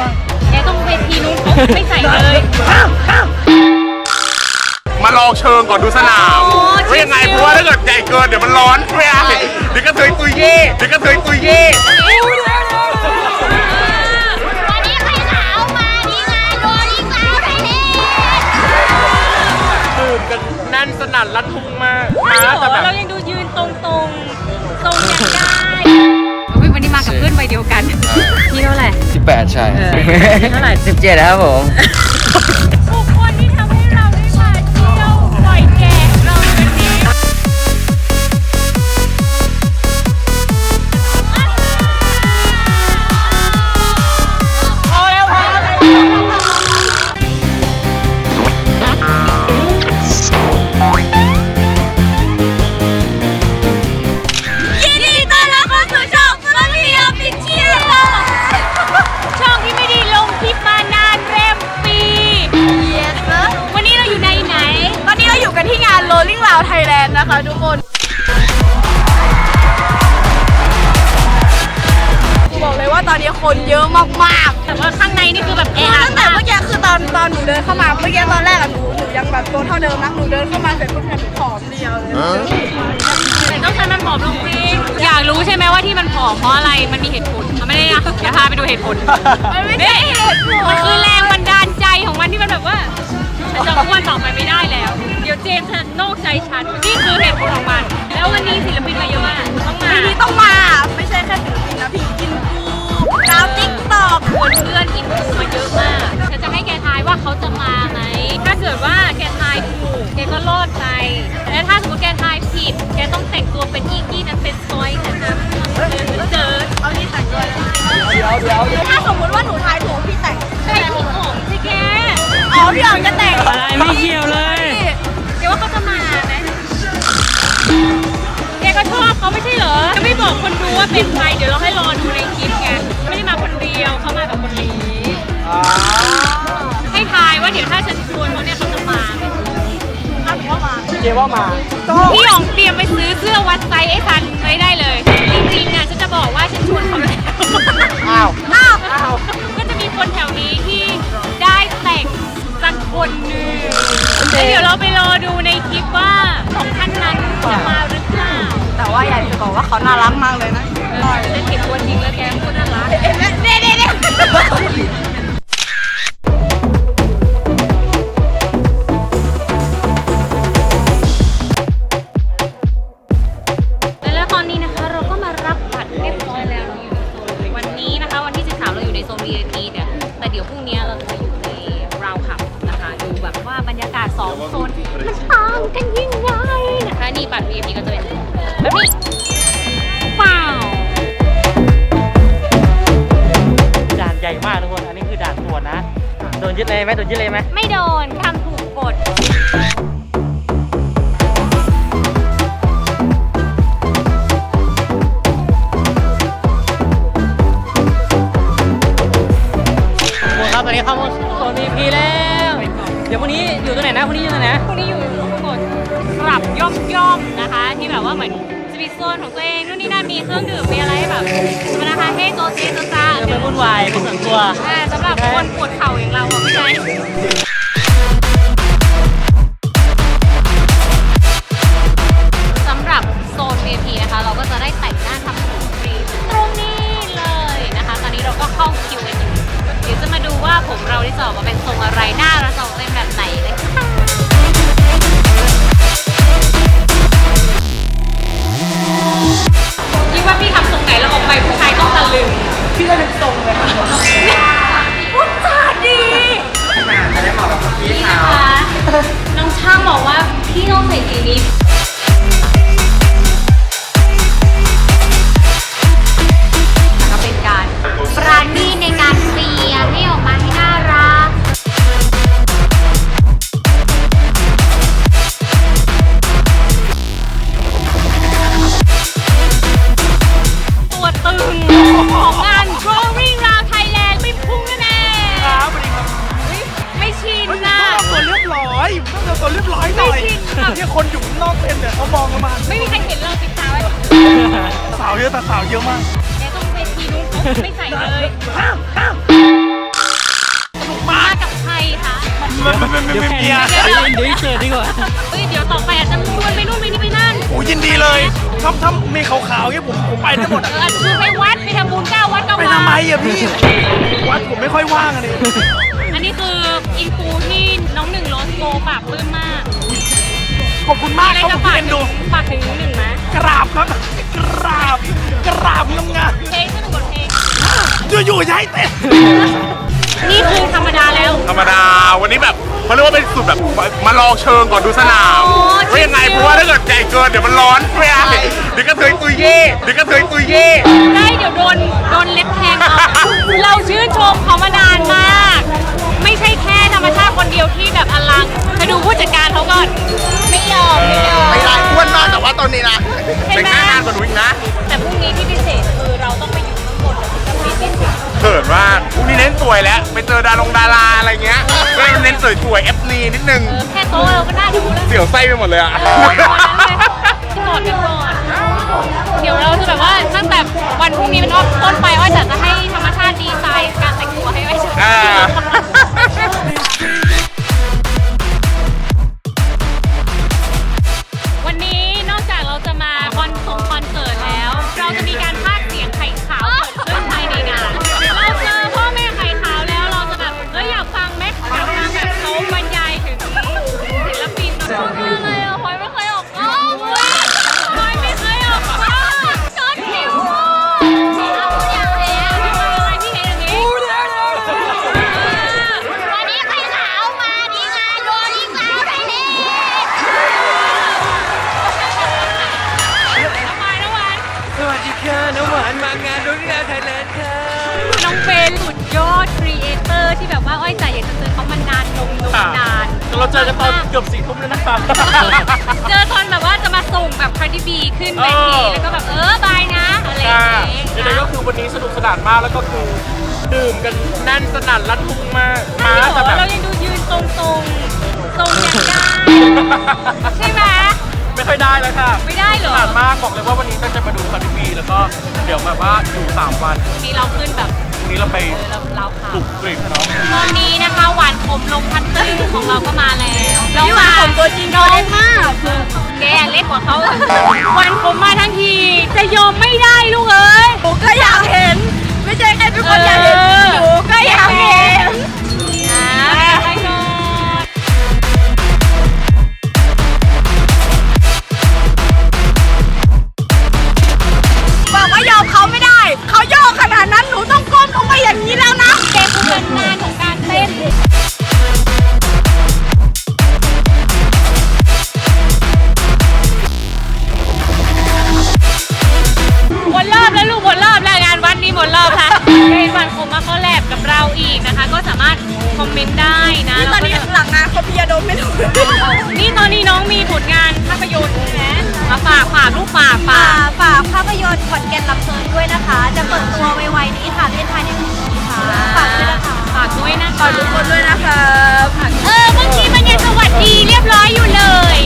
มากแกต้องเวทีนู้นเขาไม่ใส่เลยมาลองเชิงก่อนดูสนามอ๋อว่ายังไงชิวๆเพราะว่าถ้าเกิดใหญ่เกินเดี๋ยวมันร้อนไม่ได้เดี๋ยวกระเทยตุยเย่เดี๋ยวกระเทยตุยเย่วันนี้ใครหนาวมาดีงานโรลลิ่งลาวไทยแลนด์ตื่นกันแน่นสนั่นรัดทุ่งมากไม่หรมาอแต่แบบเรายังดูยืนตรงๆทรงยังได้เฮ้ยวันนี้มากับเพื่อนวัยเดียวกันนี่เท่าไหร่ 18 ใช่ เออ เท่าไหร่ 17ครับผม ตัวเท่าเดิมนะหนูเดินเข้ามาเสร็จปุ๊บเนี่ยหนูผอมเดียวเลยแต่ต้องใช้มันผอมลงจริงอยากรู้ใช่ไหมว่าที่มันผอมเพราะอะไรมันมีเหตุผลอะไม่ได้นะเดี๋ยวพาไปดูเหตุผลมันไม่ใช่เหตุผลมันคือแรงบันดาลใจของมันที่มันแบบว่าฉันจะอ้วนต่อไปไม่ได้แล้ว เดี๋ยวเจมส์จะนอกใจฉันนี่คือเหตุผลของมัน แล้ววันนี้ศิลปินมาเยอะมากต้องมาปีนี้ต้องมาไม่ใช่แค่ศิลปินนะพี่กินกูดาวติ๊กต อกชวนเพื่อนอินฟูมาเยอะมากฉันจะให้แกทายว่าเขาจะมาไหม ถ้าเกิดว่าแกทายถูก แกก็รอดไป แต่ถ้าสมมติแกทายผิด แกต้องแต่งตัวเป็นอีกี้นั้นเป็นซอยนะคะเจอเอาที่แต่งด้วยเดี๋ยวเดี๋ยวถ้าสมมติว่าหนูทายถูกพี่แต่งใช่พี่แก อ๋อพี่อ๋องจะแต่งอะไรไม่เกี่ยวเลย ก็ชอบเขาไม่ใช่เหรอจะไม่บอกคนดูว่าเป็นใครเดี๋ยวเราให้รอดูในคลิปไงไม่ได้มาคนเดียวเขามากับคนนี้ให้ทายว่าเดี๋ยวถ้าฉันชวนเขาเนี่ยเขาจะมาไหมอะหนูว่ามาเจว่ามาพี่หยองเตรียมไปซื้อเสื้อวัดไซส์ไอ้ซันไว้ได้เลยจริงๆอะฉันจะบอกว่าฉันชวนเขาแล้วอ้าว โซน VIP เนี่ยแต่เดี๋ยวพรุ่งนี้เราจะมาอยู่ในราวขับนะคะดูแบบว่าบรรยากาศสองโซนมันต่างกันยังไงนะคะนี่บัตร VIP ก็จะเป็นแบบนี้ว้าวด่านใหญ่มากทุกคน อันนี้คือด่านตรวจนะ โดนยึดเลยไหมโดนยึดเลยไหมไม่โดนทำถูกกฎ คนครับ ตอนนี้เข้ามาโซน VIP แล้ว เดี๋ยวพรุ่งนี้อยู่ตรงไหนนะพรุ่งนี้อยู่ตรงไหนนะพวกนี้อยู่กฎปรับย่อมย่อมๆนะคะ ที่แบบว่าเหมือนจะมีโซนของตัวเองนู่นนี่นั่นมีเครื่องดื่มมีอะไรให้แบบธรรมดาคาเฟ่โซเซโซซาเดี๋ยวไม่วุ่นวายเป็นส่วนตัว อ่าสำหรับคนปวดเข่าอย่างเราอะไม่ใช่ ผมเราที่จะออกมาเป็นทรงอะไรหน้าเราจะออกมาเป็นแบบไหนเลยค่ะคิดว่าพี่ทำทรงไหนแล้วออกไปผู้ชายต้องตะลึงพูดจาดีนี่นะคะน้องช่างบอกว่าพี่ต้องใส่สีนี้ เดี๋ยวแข่งเดี๋ยวเดี๋ยวเจดีกว่าเฮ้ยเดี๋ยวต่อไปอาจจะชวนไปนู่นไปนี่ไปนั่นโอ้ยินดีเลยถ้าถ้ามีขาวๆเนี่ยผมผมไปได้หมดเออะออาจจะชวนไปวัดไปทำบุญเก้าวัดเก้าไปวาทำไมอะพี่วัดผมไม่ค่อยว่างอะนี่อันนี้คืออินฟูที่น้องหนึ่งโรสโกปากปลื้มมากขอบคุณมากครับผมเอ็นดูฝากถึงน้องหนึ่งไหมกราบครับกราบกราบงามเพลงสนุกกว่าเพลงๆอยู่ๆย่าให้เต้นนี่คือธรรมดาแล้ว ธรรมด เขาเรียกว่าเป็นสุดแบบมาลองเชิงก่อนดูสนามอ๋อว่ายังไงชิวๆเพราะว่าถ้าเกิดใหญ่เกินเดี๋ยวมันร้อนไม่ได้เดี๋ยวก็เทยตุยเย่เดี๋ยวก็เทยตุยเย่ได้เดี๋ยวโดนโดนเล็บแทงเอาเราชื่นชมเขามานานมาก ไม่ใช่แค่ธรรมชาติคนเดียวที่แบบอลังไปดูผู้จัดการเขาก่อนไม่ยอมไม่ยอมไม่ได้อ้วนมากแต่ว่าตอนนี้นะเห็นแต่งไหมหน้านานกว่าหนูอีกนะ แต่พรุ่งนี้ที่พิเศษคือเราต้องไปอยู่ข้างบนกับพี่เต้นเขินมากพรุ่งนี้เน้นสวยแล้วไปเจอดารงดาราอะไรเงี้ยก็เน้นสวย ๆเอฟนีนิดนึง เออแค่โต๊ะเราก็น่าดูแล้วเสียวไส้ไปหมดเลยอะกอดกันก่อนเดี๋ยวเราจะแบบว่าตั้งแต่วันพรุ่งนี้เป็นต้นไปอ้อยจะจะให้ธรรมชาติดีไซน์การแต่งตัวให้อ้อยจะอ่า อกันตอนเกือบสี่ทุ่มแล้วนะครับ เจอตอนแบบว่าจะมาส่งแบบคาร์ดิบีขึ้นเวทีเออ แล้วก็แบบเออบายนะอะไรอย่างเงี้ยยังไงก็คือวันนี้สนุกสนานมากแล้วก็คือดื่มกันแน่นสนั่นรัดทุ่งมากใช่มาเหรแต่อแบบเรายังดูยืนตรงๆทรงยังได้ใช่ไหมไม่ค่อยได้แล้วค่ะไม่ได้เหรสอ นานมากบอกเลยว่าวันนี้ตั้งใจมาดูคาร์ดิบีแล้วก็เดี๋ยวแบบว่าอยู่สามวันวันนี้เราขึ้นแบบพรุ่งนี้เราไปเออเราเราค่ะปลุกกริบเนาะ ตอนนี้นะคะหวาน ผมลงพันตึ้งของเราก็มาแล้วพี่หวานผมตัวจริงน้องมาก แกเล็กกว่าเขาวันผมมาทั้งที จะยอมไม่ได้ลูกเอ้ยหนูก็อยากเห็น ไม่ใช่แค่ทุกคนอยากเห็นหนูก็อยากเห็น ร้อยอยู่เลย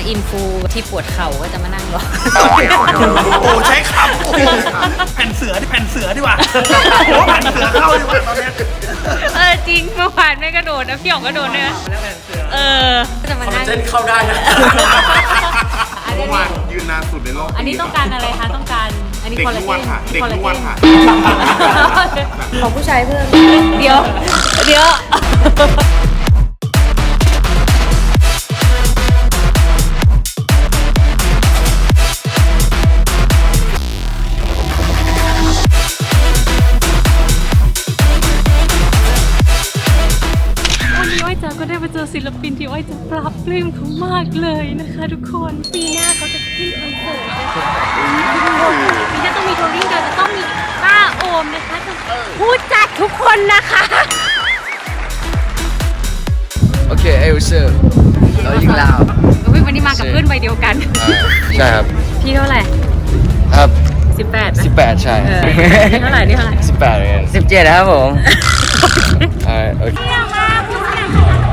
อนนี้นะคะอินฟูที่ปวดเข่าก็จะมานั่งรอ โอ้ใช้คำโอ้แผ่นเสือที่แผ่นเสือดีกว่าโอ้แผ่นเสือเข้าดีกว่าตอนเนี้ยเออจริงเมื่อวานไม่กระโดดนะพี่หยองกระโดดเนี่ยเออก็จะมานั่งเมื่อวานยืนนานสุดในโลกอันนี้ต้องการอะไรคะต้องการอันนี้เด็กคอลลานวดเจนค่ะเด็กคอลลานวดเจนค่ะ ของผู้ชายเพิ่มเดี๋ยว เดี๋ยว ปรับปลื้มเขามากเลยนะคะทุกคนปีหน้าเขาจะขึ้นคอนเสิร์ตนะคะนี้จะต้องมีทัวริ่งเราจะต้องมีป้าโอมนะคะผู้จัดทุกคนนะคะ โอเคเอลเซอร์เรายิงลาวอุ๊ยวันนี้มากับเพื่อนวัยเดียวกัน ใช่ครับ พี่เท่าไหร่ครับ18นะ18ใช่เออนี่เท่าไหร่นี่เท่าไหร่18เหมือนกันสิบเจ็ดครับผมอ่าโอเคบุค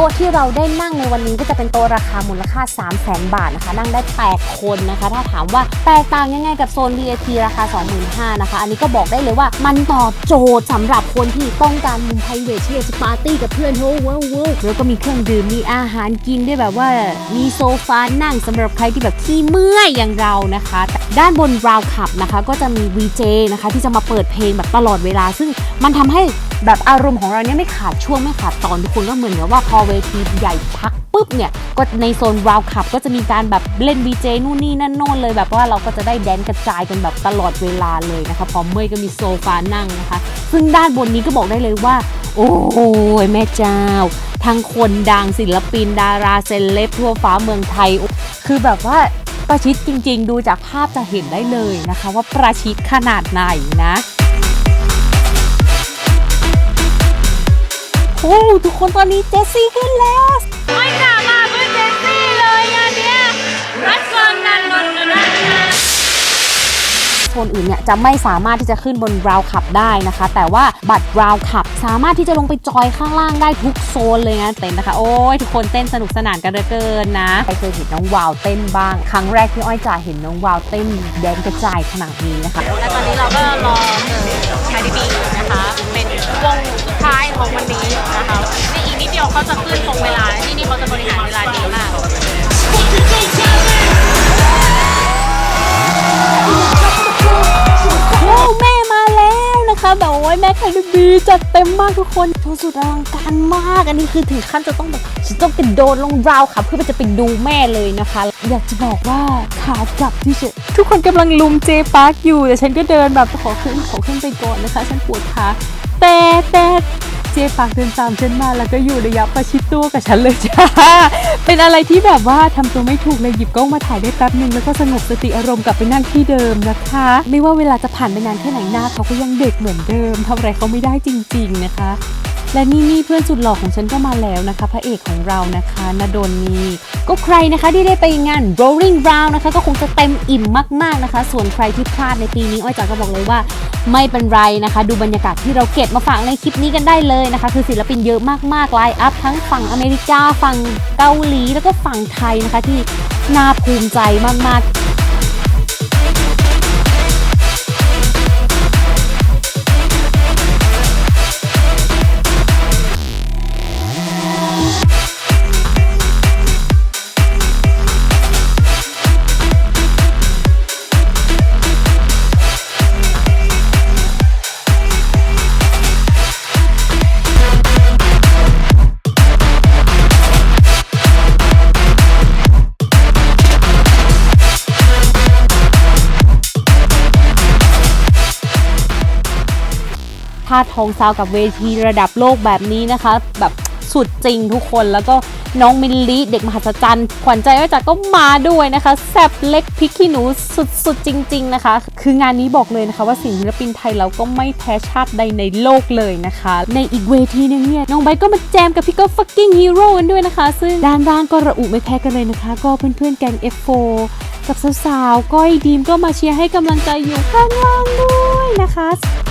ต๊ะที่เราได้นั่งในวันนี้ก็จะเป็นโต๊ะราคามูลค่า 3 0 0 0 0 0บาทนะคะ นั่งได้ 8 คนนะคะ ถ้าถามว่าแตกต่างยังไงกับโซน VIP ราคา 25,000นะคะ อันนี้ก็บอกได้เลยว่ามันตอบโจทย์สำหรับคนที่ต้องการมุมไพรเวทที่จะปาร์ตี้กับเพื่อนโว้ว้าวว้าวแล้วก็มีเครื่องดื่มมีอาหารกินด้วยแบบว่ามีโซฟานั่งสำหรับใครที่แบบขี้เมื่อยอย่างเรานะคะด้านบน Round Cup นะคะ ก็จะมี VJ นะคะ ที่จะมาเปิดเพลงแบบตลอดเวลา ซึ่งมันทำให้ แบบอารมณ์ของเราเนี่ยไม่ขาดช่วงไม่ขาดตอนทุกคนก็เหมือนกับว่าพอเวทีใหญ่พักปุ๊บเนี่ยก็ในโซน Round Cup ก็จะมีการแบบเล่น VJ นู่นนี่นั่นโน่นเลยแบบว่าเราก็จะได้แดนกระจายกันแบบตลอดเวลาเลยนะคะพอเมื่อยก็มีโซฟานั่งนะคะ ซึ่งด้านบนนี้ก็บอกได้เลยว่า โอ้ยแม่เจ้าทั้งคนดังศิลปินดาราเซเลบทั่วฟ้าเมืองไทย คือแบบว่าประชิดจริง ๆ ดูจากภาพจะเห็นได้เลยนะคะ ว่าประชิดขนาดไหนนะ โอ้ทุกคนตอนนี้เจสซี่ขึ้นแล้วไม่กล้ามาเพื่อเจสซี่เลยงานเนี้ยรัดกองนันนนนัน ซนอื่นเนี่ยจะไม่สามารถที่จะขึ้นบนราวขับได้นะคะ แต่ว่าบัตรราวขับสามารถที่จะลงไปจอยข้างล่างได้ทุกโซนเลยนะเต้นนะคะ โอ้ยทุกคนเต้นสนุกสนานกันเหลือเกินนะใครเคยเห็นน้องวาวเต้นบ้าง ครั้งแรกที่อ้อยจ่าเห็นน้องวาวเต้นแดนกระจายขนาดนี้นะคะและตอนนี้เราก็รอเจอชาดิบีนะคะ เป็นวงสุดท้ายของวันนี้นะคะนี่อีกนิดเดียวเขาจะขึ้นตรงเวลาที่นี่เขาจะบริหารเวลาดีมาก แล้วนะคะแบบโอ้ยแม่คาริบีจัดเต็มมากทุกคนโชว์สุดอลังการมากอันนี้คือถึงขั้นจะต้องแบบฉันต้องกระโดดลงราวค่ะเพื่อจะไปดูแม่เลยนะคะ อยากจะบอกว่าขากลับที่เฉยทุกคนกำลังลุมเจปาร์คอยู่แต่ฉันก็เดินแบบขอขึ้นขอขึ้นไปก่อนนะคะ ฉันปวดขาแต่แต่ เจฟากเดินตามฉันมาแล้วก็อยู่ระยะประชิดตัวกับฉันเลยจ้า เป็นอะไรที่แบบว่าทำตัวไม่ถูกเลยหยิบกล้องมาถ่ายได้แป๊บหนึ่งแล้วก็สงบสติอารมณ์กลับไปนั่งที่เดิมนะคะ ไม่ว่าเวลาจะผ่านไปนานแค่ไหนหน้าเขาก็ยังเด็กเหมือนเดิมทำอะไรเขาไม่ได้จริง ๆนะคะ และนี่นี่เพื่อนสุดหล่อของฉันก็มาแล้วนะคะ พระเอกของเรานะคะนดลนี ก็ใครนะคะที่ได้ไปงาน Rolling Round นะคะ ก็คงจะเต็มอิ่มมาก ๆนะคะ ส่วนใครที่พลาดในปีนี้อ้อยจ๋าก็บอกเลยว่าไม่เป็นไรนะคะ ดูบรรยากาศที่เราเก็บมาฝากในคลิปนี้กันได้เลยนะคะ คือศิลปินเยอะมากๆไลน์อัพทั้งฝั่งอเมริกาฝั่งเกาหลีแล้วก็ฝั่งไทยนะคะที่น่าภูมิใจมากๆ ท่าทองซาวกับเวทีระดับโลกแบบนี้นะคะ แบบสุดจริงทุกคนแล้วก็ น้องมิลลิเด็กมหัศจรรย์ ขวัญใจว่าจากก็มาด้วยนะคะแซบเล็กพริกขี้หนูสุดๆจริง ๆนะคะ คืองานนี้บอกเลยนะคะว่าศิลปินไทยเราก็ไม่แพ้ชาติใดในโลกเลยนะคะ ในอีกเวทีนึงเนี่ยน้องไบก็มาแจมกับพี่ก็ fucking hero กันด้วยนะคะ ซึ่งด้านล่างก็ระอุไม่แพ้กันเลยนะคะ ก็เพื่อนๆแกง F4 กับสาวๆ ก้อยดีมก็มาเชียร์ให้กำลังใจอยู่ข้างล่างด้วยนะคะ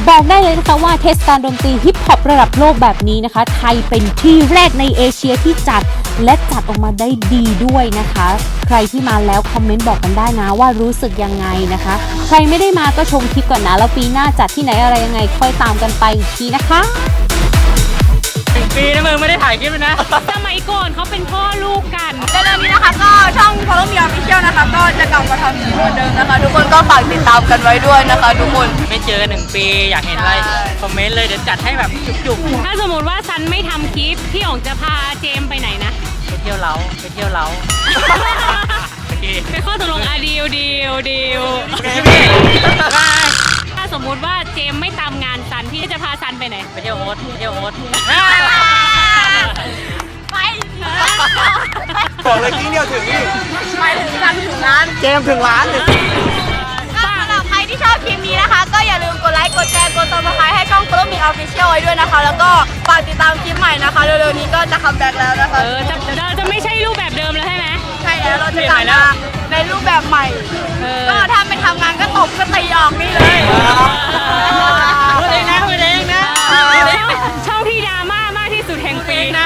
บอกได้เลยนะคะว่าเทศกาลดนตรีฮิปฮอประดับโลกแบบนี้นะคะ ไทยเป็นที่แรกในเอเชียที่จัด และจัดออกมาได้ดีด้วยนะคะ ใครที่มาแล้วคอมเมนต์บอกกันได้นะว่ารู้สึกยังไงนะคะ ใครไม่ได้มาก็ชมคลิปก่อนนะ แล้วปีหน้าจัดที่ไหนอะไรยังไงค่อยตามกันไปอีกทีนะคะปีนะมึงไม่ได้ถ่ายคลิปเลยนะ สมัยก่อนเขาเป็นพ่อลูกกันเร็วๆนี้นะคะก็ช่อง Follow Me Official นะคะ ก็จะกลับมาทำเหมือนเดิมนะคะ ทุกคนก็ฝากติดตามกันไว้ด้วยนะคะ ทุกคนไม่เจอหนึ่งปีอยากเห็นอะไรคอมเมนต์เลยเดี๋ยวจัดให้แบบจุกถ้าสมมติว่าซันไม่ทำคลิปพี่อ๋องจะพาเจม ยวเล้าไปเที่ยวเล้าโอเคเป็นข้อตกลงอะดีลดีลดีลโอเคพี่ถ้าสมมุติว่าเจมไม่ตามงานซันพี่จะพาซันไปไหน ไปเที่ยวโอ๊ตไปเที่ยวโอ๊ตไปบอกเลยกิ้งเดียวถึงนี่ไปถึงกันถึงร้านเกมถึงร้าน ที่ชอบคลิปนี้นะคะ ก็อย่าลืมกดไลค์ กดแชร์ กดติดตามให้ช่อง Follow Me Official ไว้ด้วยนะคะ แล้วก็ฝากติดตามคลิปใหม่นะคะเร็วๆนี้ก็จะคัมแบ็กแล้วนะคะ เออจะจะจะไม่ใช่รูปแบบเดิมแล้วใช่ไหม ใช่แล้วเราจะกลับมาในรูปแบบใหม่ก็ถ้าไม่ทำงานก็ตบก็ตีออกนี่เลยพูดเองนะพูดเองนะชอบที่ดราม่ามากที่สุดแห่งปีนะ